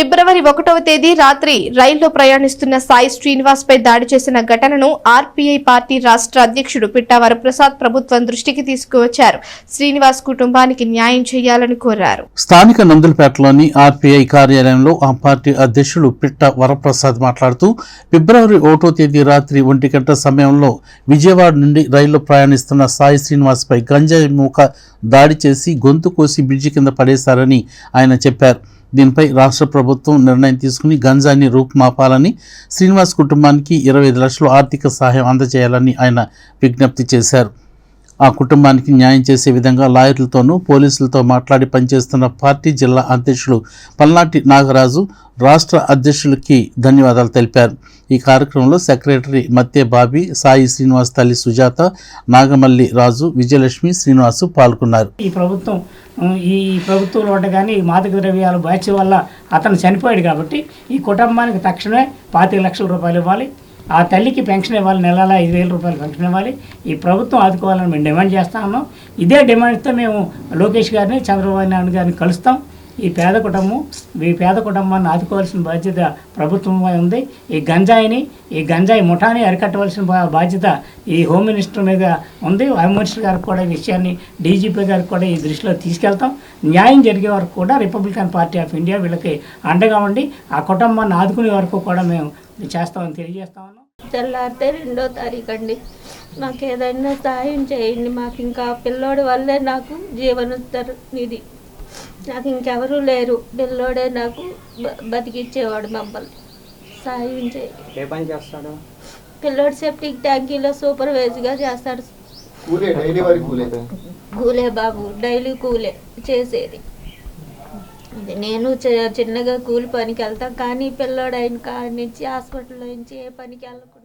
ఫిబ్రవరి ఒకటవ తేదీ రాత్రి రైల్లో ప్రయాణిస్తున్న సాయి శ్రీనివాస్ పై దాడి చేసిన ఘటనను ఆర్పీఐ పార్టీ రాష్ట్ర అధ్యక్షుడు పిట్టా వరప్రసాద్ ప్రభుత్వం దృష్టికి తీసుకువచ్చారు. శ్రీనివాస్ కుటుంబానికి న్యాయం చేయాలని కోరారు. స్థానిక నందులపేటలోని ఆర్పీఐ కార్యాలయంలో ఆ పార్టీ అధ్యక్షుడు పిట్ట వరప్రసాద్ మాట్లాడుతూ ఫిబ్రవరి ఒకటో తేదీ రాత్రి ఒంటి గంట సమయంలో విజయవాడ నుండి రైల్లో ప్రయాణిస్తున్న సాయి శ్రీనివాస్పై గంజాయి మూక దాడి చేసి గొంతు కోసి బ్రిడ్జి కింద పడేశారని ఆయన చెప్పారు. దీనిపై రాష్ట్ర ప్రభుత్వం నిర్ణయం తీసుకుని గంజాన్ని రూపుమాపాలని శ్రీనివాస్ కుటుంబానికి ఇరవై ఐదు ఆర్థిక సహాయం అందజేయాలని ఆయన విజ్ఞప్తి చేశారు. ఆ కుటుంబానికి న్యాయం చేసే విధంగా లాయర్లతోనూ పోలీసులతో మాట్లాడి పనిచేస్తున్న పార్టీ జిల్లా అధ్యక్షులు పల్నాటి నాగరాజు రాష్ట్ర అధ్యక్షులకి ధన్యవాదాలు తెలిపారు. ఈ కార్యక్రమంలో సెక్రటరీ మత్తే బాబీ సాయి శ్రీనివాస్ తల్లి సుజాత నాగమల్లి రాజు విజయలక్ష్మి శ్రీనివాసు పాల్గొన్నారు. ఈ ప్రభుత్వం ఈ ప్రభుత్వంలో కానీ ఈ మాదక ద్రవ్యాలు బ్యాచ్ వల్ల అతను చనిపోయాడు కాబట్టి ఈ కుటుంబానికి తక్షణమే పాతిక లక్షల రూపాయలు ఇవ్వాలి. ఆ తల్లికి పెన్షన్ ఇవ్వాలి నెలల ఐదు వేల రూపాయలు పెన్షన్ ఇవ్వాలి. ఈ ప్రభుత్వం ఆదుకోవాలని మేము డిమాండ్ చేస్తా ఉన్నాం. ఇదే డిమాండ్తో మేము లోకేష్ గారిని చంద్రబాబు నాయుడు గారిని కలుస్తాం. ఈ పేద కుటుంబం ఈ పేద కుటుంబాన్ని ఆదుకోవాల్సిన బాధ్యత ప్రభుత్వంపై ఉంది. ఈ గంజాయిని ఈ గంజాయి ముఠాని అరికట్టవలసిన బాధ్యత ఈ హోమ్ మినిస్టర్ మీద ఉంది. హోమ్ మినిస్టర్ గారికి కూడా ఈ విషయాన్ని డీజీపీ గారికి కూడా ఈ దృష్టిలో తీసుకెళ్తాం. న్యాయం జరిగే వరకు కూడా రిపబ్లికన్ పార్టీ ఆఫ్ ఇండియా వీళ్ళకి అండగా ఉండి ఆ కుటుంబాన్ని ఆదుకునే వరకు కూడా మేము చేస్తామని తెలియజేస్తా తెల్లారితే రెండో తారీఖు అండి నాకు ఏదైనా సాయం చేయండి. మాకు ఇంకా పిల్లోడి వల్లే నాకు జీవనోత్తర నిధి. నాకు ఇంకెవరూ లేరు. పిల్లోడే నాకు బ- బతికిచ్చేవాడు మమ్మల్ని. సాయం చేయండి పని చేస్తాడు? పిల్లోడు సెప్టిక్ ట్యాంకీలో సూపర్వైజ్గా చేస్తాడు. కూలే డైలీ వారి కూలే. కూలే బాబు డైలీ కూలే చేసేది. అది నేను చి- చిన్నగా కూలి పనికి వెళ్తాం కానీ పిల్లోడు అయిన కాడి నుంచి హాస్పిటల్లో నుంచి ఏ పనికి వెళ్ళకుండా